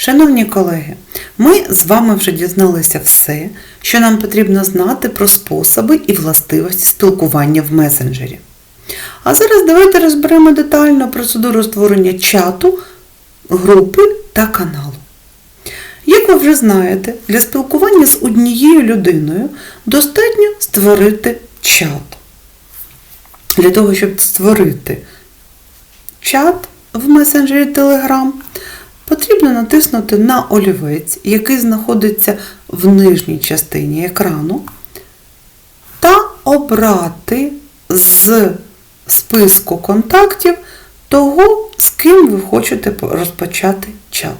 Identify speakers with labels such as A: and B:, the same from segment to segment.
A: Шановні колеги, ми з вами вже дізналися все, що нам потрібно знати про способи і властивості спілкування в месенджері. А зараз давайте розберемо детально процедуру створення чату, групи та каналу. Як ви вже знаєте, для спілкування з однією людиною достатньо створити чат. Для того, щоб створити чат в месенджері Telegram, потрібно натиснути на олівець, який знаходиться в нижній частині екрану, та обрати з списку контактів того, з ким ви хочете розпочати чат.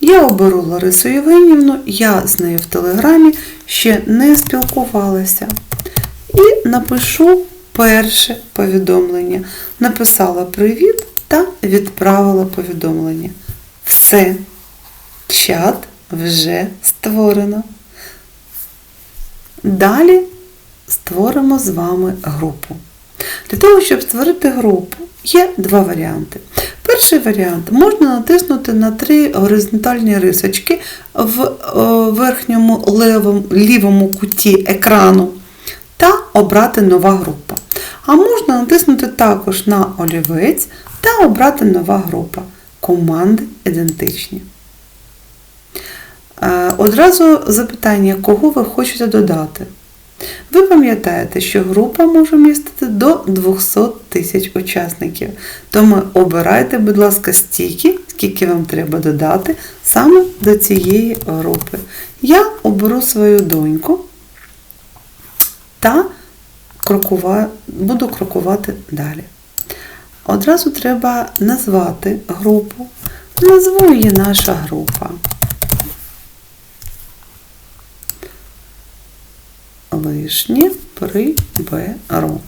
A: Я оберу Ларису Євгенівну, я з нею в Телеграмі ще не спілкувалася. І напишу перше повідомлення. Написала привіт та відправила повідомлення. Все, чат вже створено. Далі створимо з вами групу. Для того, щоб створити групу, є два варіанти. Перший варіант можна натиснути на три горизонтальні рисочки в верхньому левому, лівому куті екрану та обрати нова група. А можна натиснути також на олівець та обрати нова група. Команди ідентичні. Е, Одразу запитання, кого ви хочете додати. Ви пам'ятаєте, що група може містити до 200 тисяч учасників. Тому обирайте, будь ласка, стільки, скільки вам треба додати саме до цієї групи. Я оберу свою доньку та крокува... буду крокувати далі. Одразу треба назвати групу. Назву її наша група. лишнє приберу.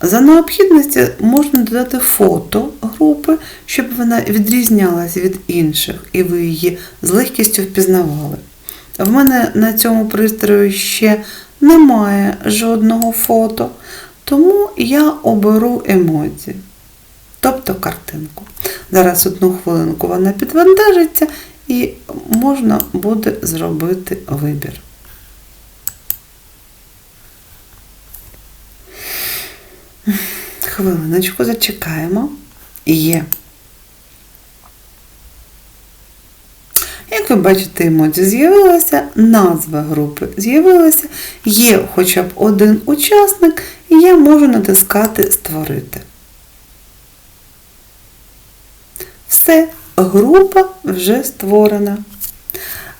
A: За необхідності можна додати фото групи, щоб вона відрізнялась від інших і ви її з легкістю впізнавали. В мене на цьому пристрої ще немає жодного фото, тому я оберу емодзі, тобто картинку. Зараз одну хвилинку вона підвантажиться і можна буде зробити вибір. Хвилиночку зачекаємо. Є. Як ви бачите, емоджі з'явилася, назва групи з'явилася, є хоча б один учасник, і я можу натискати Створити. Все, група вже створена.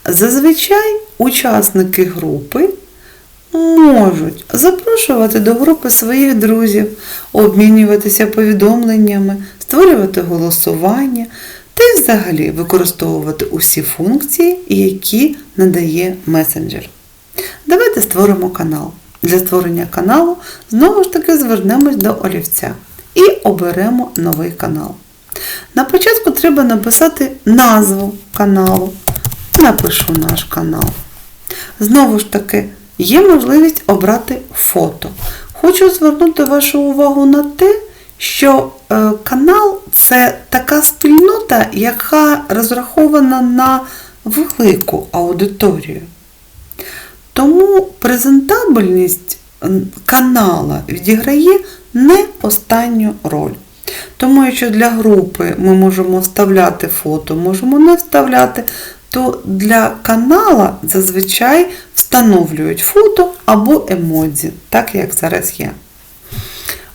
A: Зазвичай учасники групи можуть запрошувати до групи своїх друзів, обмінюватися повідомленнями, створювати голосування та й взагалі використовувати усі функції, які надає месенджер. Давайте створимо канал. Для створення каналу знову ж таки звернемось до олівця і оберемо новий канал. На початку треба написати назву каналу. Напишу наш канал. Знову ж таки, є можливість обрати фото. Хочу звернути вашу увагу на те, що е, канал це така спільнота, яка розрахована на велику аудиторію. Тому презентабельність канала відіграє не останню роль. Тому, якщо для групи ми можемо вставляти фото, можемо не вставляти, то для канала зазвичай встановлюють фото або емодзі, так як зараз є.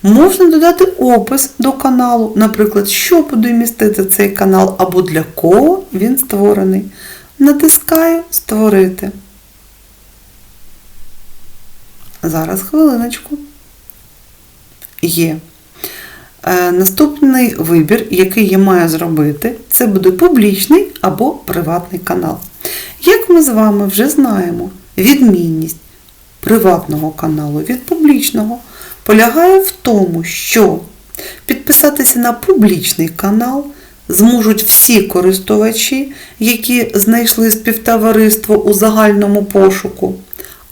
A: Можна додати опис до каналу, наприклад, що буде містити цей канал або для кого він створений. Натискаю Створити. Зараз хвилиночку. Є. Е, Наступний вибір, який я маю зробити, це буде публічний або приватний канал. Як ми з вами вже знаємо, відмінність приватного каналу від публічного полягає в тому, що підписатися на публічний канал зможуть всі користувачі, які знайшли співтовариство у загальному пошуку.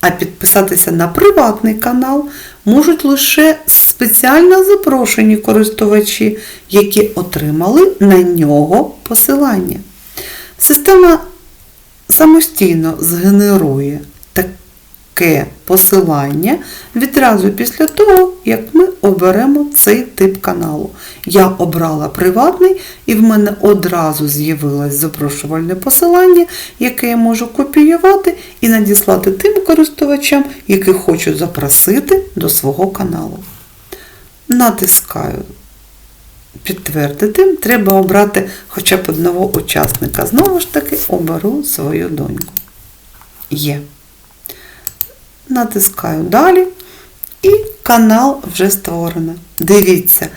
A: А підписатися на приватний канал можуть лише спеціально запрошені користувачі, які отримали на нього посилання. Система самостійно згенерує таке посилання відразу після того, як ми оберемо цей тип каналу. Я обрала приватний і в мене одразу з'явилось запрошувальне посилання, яке я можу копіювати і надіслати тим користувачам, які хочу запросити до свого каналу. Натискаю підтвердити, треба обрати хоча б одного учасника. Знову ж таки, оберу свою доньку. Є. Натискаю далі. І канал вже створено. Дивіться,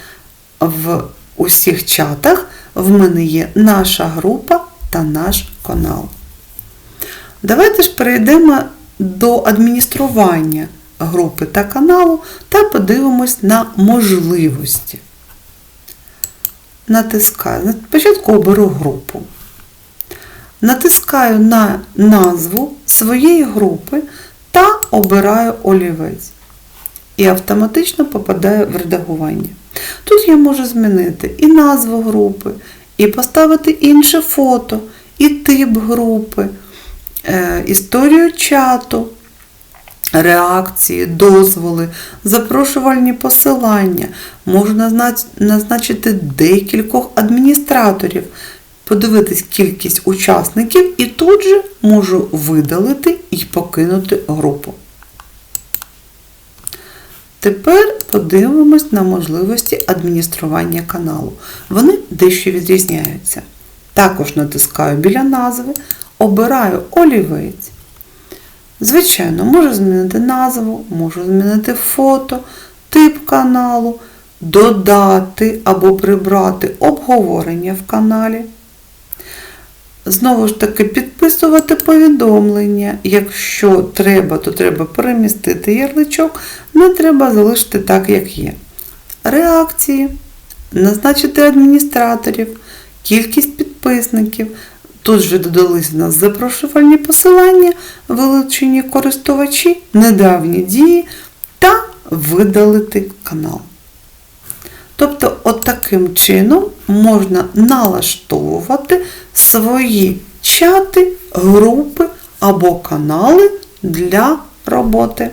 A: в усіх чатах в мене є наша група та наш канал. Давайте ж перейдемо до адміністрування групи та каналу та подивимось на можливості. Натискаю. Спочатку оберу групу. Натискаю на назву своєї групи обираю олівець. І автоматично попадаю в редагування. Тут я можу змінити і назву групи, і поставити інше фото, і тип групи, е, історію чату, реакції, дозволи, запрошувальні посилання. Можу назначити декількох адміністраторів, подивитись кількість учасників і тут же можу видалити і покинути групу. Тепер подивимось на можливості адміністрування каналу. Вони дещо відрізняються. Також натискаю біля назви, обираю олівець. Звичайно, можу змінити назву, можу змінити фото, тип каналу, додати або прибрати обговорення в каналі. Знову ж таки, підписувати повідомлення. Якщо треба, то треба перемістити ярличок, не треба залишити так, як є. Реакції, назначити адміністраторів, кількість підписників. Тут же додались в нас запрошувальні посилання, вилучені користувачі, недавні дії та видалити канал. Тобто, от таким чином можна налаштовувати свої чати, групи або канали для роботи.